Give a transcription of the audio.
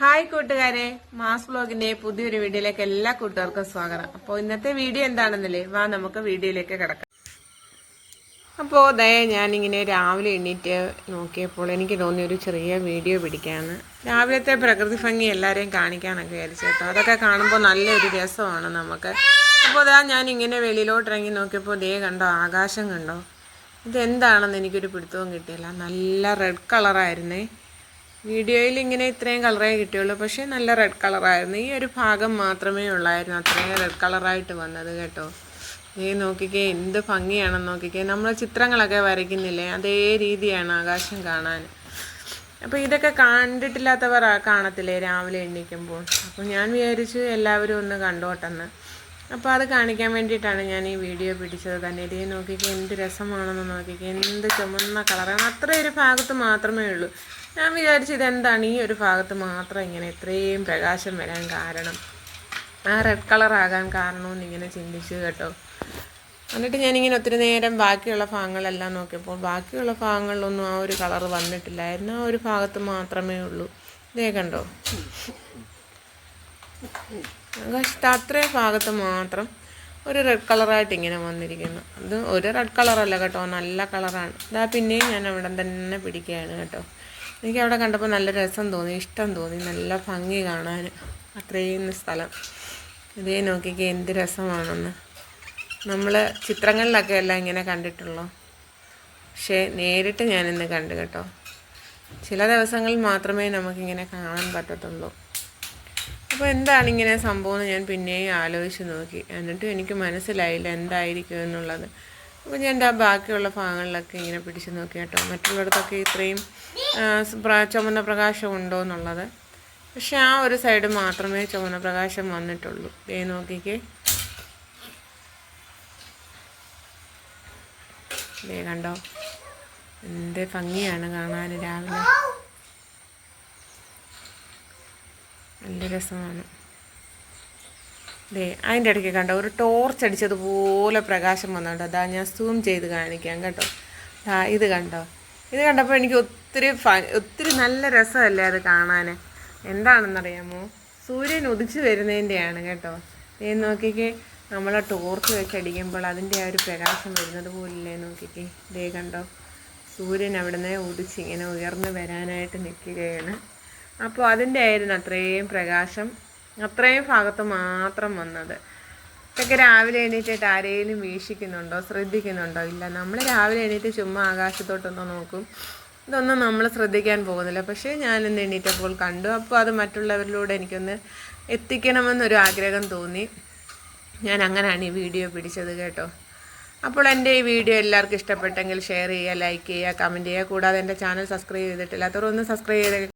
Hi കൂട്ടുകാരെ mass ബ്ലോഗിന്റെ പുതിയൊരു വീഡിയോയിലേക്ക് എല്ലാ കൂട്ടുകാർക്കും സ്വാഗതം. അപ്പോൾ ഇന്നത്തെ വീഡിയോ എന്താണെന്നല്ലേ? വാ നമുക്ക് വീഡിയോയിലേക്ക് കിടക്കാം. അപ്പോൾ ദയ ഞാനിങ്ങനെ രാവിലെ എണ്ണീറ്റ് നോക്കിയപ്പോൾ എനിക്ക് തോന്നിയ ഒരു ചെറിയ വീഡിയോ പിടിക്കാമെന്ന് രാവിലത്തെ പ്രകൃതി ഭംഗി എല്ലാവരെയും കാണിക്കാനൊക്കെ വിചാരിച്ചു കേട്ടോ. അതൊക്കെ കാണുമ്പോൾ നല്ലൊരു രസമാണ് നമുക്ക്. അപ്പോൾ അതാ ഞാൻ ഇങ്ങനെ വെളിയിലോട്ട് ഇറങ്ങി നോക്കിയപ്പോൾ ദേ കണ്ടോ ആകാശം കണ്ടോ? ഇതെന്താണെന്ന് എനിക്കൊരു പിടുത്തവും കിട്ടിയില്ല. നല്ല റെഡ് കളറായിരുന്നേ വീഡിയോയിൽ ഇങ്ങനെ ഇത്രയും കളറേ കിട്ടിയുള്ളൂ. പക്ഷേ നല്ല റെഡ് കളറായിരുന്നു ഈ ഒരു ഭാഗം മാത്രമേ ഉള്ളായിരുന്നു. അത്രയും റെഡ് കളറായിട്ട് വന്നത് കേട്ടോ. ഈ നോക്കിക്കേ എന്ത് ഭംഗിയാണെന്ന് നോക്കിക്കേ. നമ്മൾ ചിത്രങ്ങളൊക്കെ വരയ്ക്കുന്നില്ലേ? അതേ രീതിയാണ് ആകാശം കാണാൻ. അപ്പോൾ ഇതൊക്കെ കണ്ടിട്ടില്ലാത്തവർ കാണത്തില്ലേ? രാവിലെ എണീക്കുമ്പോൾ. അപ്പോൾ ഞാൻ വിചാരിച്ചു എല്ലാവരും ഒന്ന് കണ്ടോട്ടെന്ന്. അപ്പോൾ അത് കാണിക്കാൻ വേണ്ടിയിട്ടാണ് ഞാൻ ഈ വീഡിയോ പിടിച്ചത് തന്നെ. ഇതേ നോക്കിക്കേ എന്ത് രസമാണെന്ന് നോക്കിക്കേ. എന്ത് ചുമന്ന കളറാണ് അത്ര ഒരു ഭാഗത്ത് മാത്രമേ ഉള്ളൂ. ഞാൻ വിചാരിച്ചു ഇതെന്താണ്? ഈ ഒരു ഭാഗത്ത് മാത്രം ഇങ്ങനെ ഇത്രയും പ്രകാശം വരാൻ കാരണം ആ റെഡ് കളർ ആകാൻ കാരണമെന്ന് ഇങ്ങനെ ചിന്തിച്ചു കേട്ടോ. എന്നിട്ട് ഞാനിങ്ങനെ ഒത്തിരി നേരം ബാക്കിയുള്ള ഭാഗങ്ങളെല്ലാം നോക്കിയപ്പോൾ ബാക്കിയുള്ള ഭാഗങ്ങളിലൊന്നും ആ ഒരു കളർ വന്നിട്ടില്ലായിരുന്നു. ആ ഒരു ഭാഗത്ത് മാത്രമേ ഉള്ളൂ. ഇതേ കണ്ടോ? ആകാശത്ത് അത്രയും ഭാഗത്ത് മാത്രം ഒരു റെഡ് കളറായിട്ട് ഇങ്ങനെ വന്നിരിക്കുന്നു. അത് ഒരു റെഡ് കളറല്ല കേട്ടോ നല്ല കളറാണ് ഇതാ പിന്നെയും ഞാൻ അവിടെ തന്നെ പിടിക്കുകയാണ് കേട്ടോ. എനിക്ക് അവിടെ കണ്ടപ്പോൾ നല്ല രസം തോന്നി ഇഷ്ടം തോന്നി നല്ല ഭംഗി കാണാൻ. അത്രയും സ്ഥലം. ഇതേ നോക്കിക്ക് എന്ത് രസമാണെന്ന്. നമ്മൾ ചിത്രങ്ങളിലൊക്കെ അല്ല ഇങ്ങനെ കണ്ടിട്ടുള്ളൂ? പക്ഷേ നേരിട്ട് ഞാനിന്ന് കണ്ടു കേട്ടോ. ചില ദിവസങ്ങളിൽ മാത്രമേ നമുക്കിങ്ങനെ കാണാൻ പറ്റത്തുള്ളൂ. അപ്പോൾ എന്താണ് ഇങ്ങനെ സംഭവം എന്ന് ഞാൻ പിന്നെയും ആലോചിച്ച് നോക്കി. എന്നിട്ടും എനിക്ക് മനസ്സിലായില്ല എന്തായിരിക്കും എന്നുള്ളത്. അപ്പോൾ ഞാൻ ആ ബാക്കിയുള്ള ഭാഗങ്ങളിലൊക്കെ ഇങ്ങനെ പിടിച്ച് നോക്കി കേട്ടോ. മറ്റുള്ളിടത്തൊക്കെ ഇത്രയും ചുമന്ന പ്രകാശം ഉണ്ടോ എന്നുള്ളത്. പക്ഷെ ആ ഒരു സൈഡ് മാത്രമേ ചുമന്ന പ്രകാശം വന്നിട്ടുള്ളൂ. ദേ നോക്കിക്കേ. ദേ കണ്ടോ? എന്ത് ഭംഗിയാണ് കാണാൻ രാവിലെ. നല്ല രസമാണ്. ദേ അതിന്റെ ഇടയ്ക്ക് കണ്ടോ ഒരു ടോർച്ച് അടിച്ചതുപോലെ പ്രകാശം വന്നുണ്ട്. അതാ ഞാൻ സൂം ചെയ്ത് കാണിക്കാം കേട്ടോ. ആ ഇത് കണ്ടോ? ഇത് കണ്ടപ്പോൾ എനിക്ക് ഒത്തിരി ഒത്തിരി നല്ല രസമല്ലേ അത് കാണാൻ എന്താണെന്നറിയാമോ? സൂര്യൻ ഉദിച്ചു വരുന്നതിന്റെയാണ് കേട്ടോ. ദേ നോക്കിക്കേ നമ്മൾ ടോർച്ച് വെച്ച് അടിക്കുമ്പോൾ അതിന്റെ ആ ഒരു പ്രകാശം വരുന്നത് പോലില്ലേ നോക്കിക്കേ. ദേ കണ്ടോ? സൂര്യൻ അവിടുന്ന് ഉദിച്ച് ഇങ്ങനെ ഉയർന്നു വരാനായിട്ട് നിൽക്കുകയാണ്. അപ്പോൾ അതിന്റെ ആയിരുന്നു അത്രയും പ്രകാശം. അത്രയും ഭാഗത്ത് മാത്രം വന്നത്. ഇതൊക്കെ രാവിലെ എണീറ്റിട്ട് ആരെങ്കിലും വീക്ഷിക്കുന്നുണ്ടോ? ശ്രദ്ധിക്കുന്നുണ്ടോ? ഇല്ല. നമ്മൾ രാവിലെ എണീറ്റ് ചുമ്മാ ആകാശത്തോട്ടൊന്ന് നോക്കും. ഇതൊന്നും നമ്മൾ ശ്രദ്ധിക്കാൻ പോകുന്നില്ല. പക്ഷേ ഞാനിന്ന് എണീറ്റപ്പോൾ കണ്ടു. അപ്പോൾ അത് മറ്റുള്ളവരിലൂടെ എനിക്കൊന്ന് എത്തിക്കണമെന്നൊരു ആഗ്രഹം തോന്നി. ഞാൻ അങ്ങനെയാണ് ഈ വീഡിയോ പിടിച്ചത് കേട്ടോ. അപ്പോൾ എന്റെ ഈ വീഡിയോ എല്ലാവർക്കും ഇഷ്ടപ്പെട്ടെങ്കിൽ ഷെയർ ചെയ്യുക ലൈക്ക് ചെയ്യുക കമന്റ് ചെയ്യുക. കൂടാതെ എന്റെ ചാനൽ സബ്സ്ക്രൈബ് ചെയ്തിട്ടില്ലാത്തവർ ഒന്ന് സബ്സ്ക്രൈബ് ചെയ്ത്